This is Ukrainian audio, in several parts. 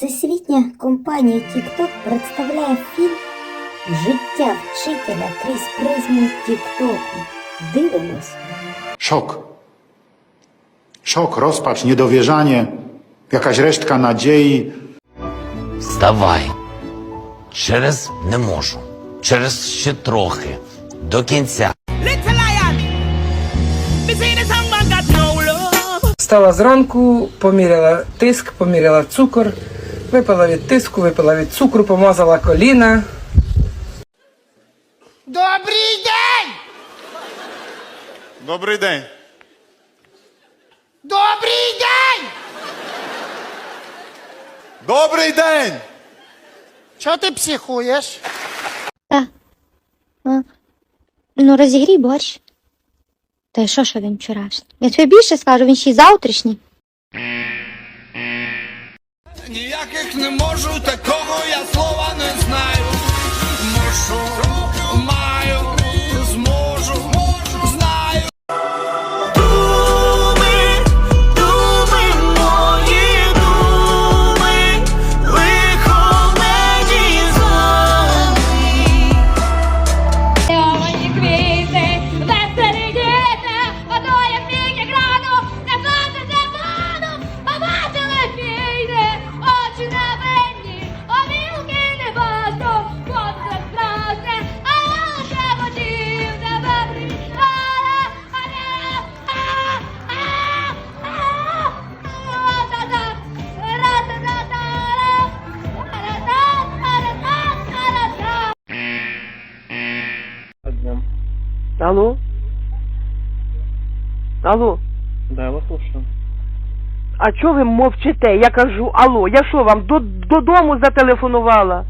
Всесвітня компанія TikTok представляє фільм Життя вчителя крізь призму Тіктоку. Дивимось. Szok. Szok, rozpacz, niedowierzanie, jakaś resztka nadziei. Вставай. Через не можу. Через ще трохи. До кінця. Little lion. Me say the song got no love. Встала зранку, поміряла тиск, поміряла цукор, випила від тиску, випила від цукру, помазала коліна. Добрий день! Dobry dzień. Добрий день! Dobry dzień! Чого ти психуєш? Ну, розігрій борщ. Та й що, що він вчорашній? Я тобі більше скажу, він ще й завтрашній. Ніяких не можу, такого я слова не знаю. Мушу, маю, Алло? Алло? Да, я вас слушаю. А чого ви мовчите? Я кажу, алло, я що вам до, додому зателефонувала?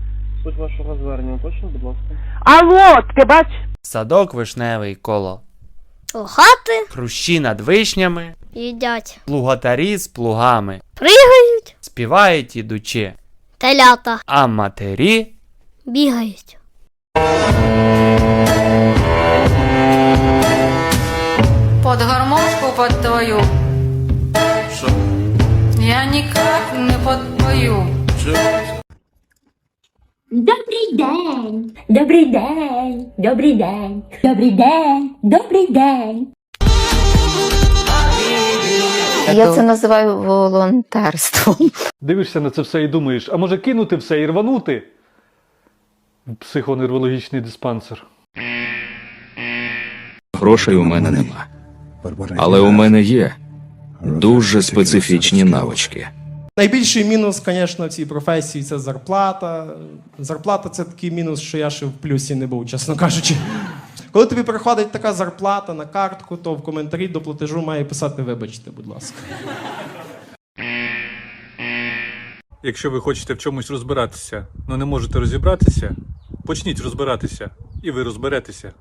Суть вашого звернення точно, будь ласка. Алло, ти бач? Садок вишневий коло. Хати Хрущі над вишнями, їдять, плуготарі з плугами. пригають, Співають ідучи, телята а матері бігають. Никак не подпою. Добрий день! Добрий день! Добрий день! Добрий день! Добрий день! Я це називаю волонтерством. Дивишся на це все і думаєш, а може кинути все і рванути? В психоневрологічний диспансер. Грошей у мене нема. Але у мене є дуже специфічні навички. Найбільший мінус, звісно, в цій професії це зарплата. Зарплата це такий мінус, що я ще в плюсі не був, чесно кажучи. Коли тобі приходить така зарплата на картку, то в коментарі до платежу має писати вибачте, будь ласка. Якщо ви хочете в чомусь розбиратися, але не можете розібратися, почніть розбиратися, і ви розберетеся.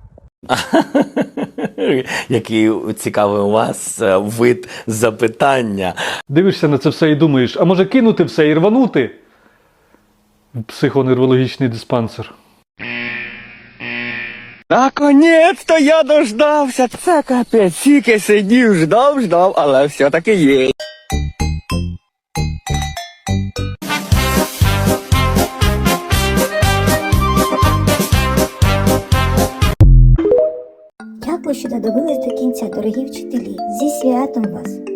Який цікавий у вас е, вид запитання. Дивишся на це все і думаєш, а може кинути все і рванути? В психоневрологічний диспансер. Наконець-то я дождався. Це капець, тільки сидів, ждав, ждав, але все-таки є. Дякую, що додивились до кінця, дорогі вчителі. Зі святом вас!